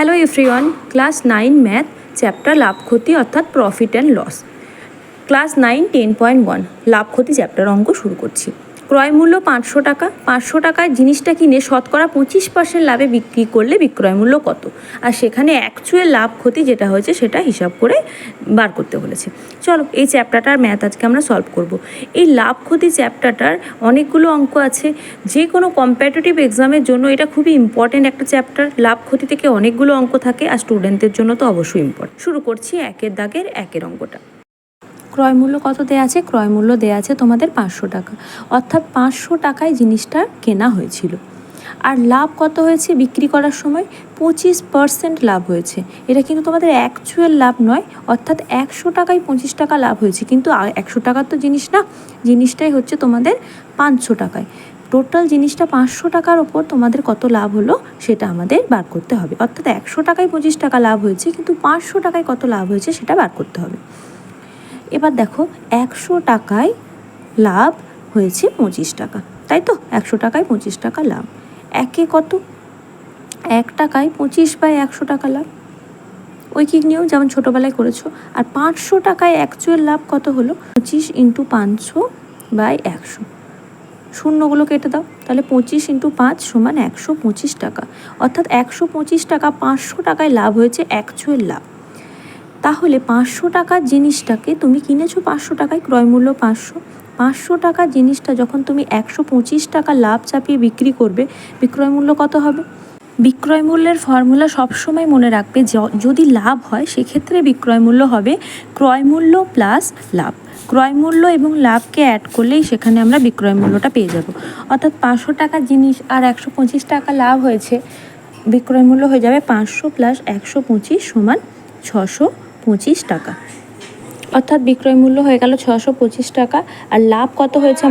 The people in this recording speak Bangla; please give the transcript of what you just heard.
Hello everyone class nine math chapter লাভ ক্ষতি অর্থাৎ profit and loss class nine ten point one লাভ ক্ষতি চ্যাপ্টার অঙ্ক শুরু করছি। ক্রয় মূল্য পাঁচশো টাকা। পাঁচশো টাকায় জিনিসটা কিনে শতকরা পঁচিশ পার্সেন্ট লাভে বিক্রি করলে বিক্রয় মূল্য কত? আর সেখানে অ্যাকচুয়াল লাভ ক্ষতি যেটা হয়েছে সেটা হিসাব করে বার করতে বলেছে। চলো, এই চ্যাপ্টারটার ম্যাথ আজকে আমরা সলভ করব। এই লাভ ক্ষতি চ্যাপ্টারটার অনেকগুলো অঙ্ক আছে। যে কোনো কম্পিটিটিভ এক্সামের জন্য এটা খুবই ইম্পর্টেন্ট একটা চ্যাপ্টার লাভ ক্ষতি থেকে অনেকগুলো অঙ্ক থাকে, আর স্টুডেন্টদের জন্য তো অবশ্যই ইম্পর্টেন্ট শুরু করছি একের দাগের একের অঙ্কটা। ক্রয় মূল্য কত দেয়া আছে? ক্রয় মূল্য দেয়া আছে তোমাদের পাঁচশো টাকা। অর্থাৎ পাঁচশো টাকায় জিনিসটা কেনা হয়েছিল। আর লাভ কত হয়েছে বিক্রি করার সময়? পঁচিশ পার্সেন্ট লাভ হয়েছে। এটা কিন্তু তোমাদের অ্যাকচুয়াল লাভ নয়, অর্থাৎ একশো টাকায় পঁচিশ টাকা লাভ হয়েছে। কিন্তু একশো টাকার তো জিনিস না, জিনিসটাই হচ্ছে তোমাদের পাঁচশো টাকায়। টোটাল জিনিসটা পাঁচশো টাকার ওপর তোমাদের কত লাভ হলো সেটা আমাদের বার করতে হবে। অর্থাৎ একশো টাকায় পঁচিশ টাকা লাভ হয়েছে, কিন্তু পাঁচশো টাকায় কত লাভ হয়েছে সেটা বার করতে হবে। এবার দেখো একশো টাকায় লাভ হয়েছে পঁচিশ টাকা। তাই তো? একশো টাকায় পঁচিশ টাকা লাভ। একে কত? এক টাকায় পঁচিশ বাই একশো টাকা লাভ। ওই কি নিয়েও যেমন ছোটোবেলায় করেছ। আর পাঁচশো টাকায় অ্যাকচুয়াল লাভ কত হলো? পঁচিশ ইন্টু পাঁচশো বাই একশো। শূন্যগুলো কেটে দাও। তাহলে পঁচিশ ইন্টু পাঁচ সমান একশো পঁচিশ টাকা। অর্থাৎ একশো পঁচিশ টাকা পাঁচশো টাকায় লাভ হয়েছে অ্যাকচুয়াল লাভ। তাহলে পাঁচশো টাকার জিনিসটাকে তুমি কিনেছো, পাঁচশো টাকায় ক্রয় মূল্য পাঁচশো। পাঁচশো টাকার জিনিসটা যখন তুমি একশো পঁচিশ টাকা লাভ চাপিয়ে বিক্রি করবে, বিক্রয় মূল্য কত হবে? বিক্রয় মূল্যের ফর্মুলা সবসময় মনে রাখবে যদি লাভ হয়, সেক্ষেত্রে বিক্রয় মূল্য হবে ক্রয় মূল্য প্লাস লাভ। ক্রয় মূল্য এবং লাভকে অ্যাড করলেই সেখানে আমরা বিক্রয় মূল্যটা পেয়ে যাব। অর্থাৎ পাঁচশো টাকার জিনিস আর একশো পঁচিশ টাকা লাভ হয়েছে, বিক্রয় মূল্য হয়ে যাবে পাঁচশো প্লাস একশো পঁচিশ সমান ছশো পঁচিশ টাকা। অর্থাৎ বিক্রয় মূল্য হয়ে গেল ছশো পঁচিশ টাকা। আর লাভ কত হয়েছে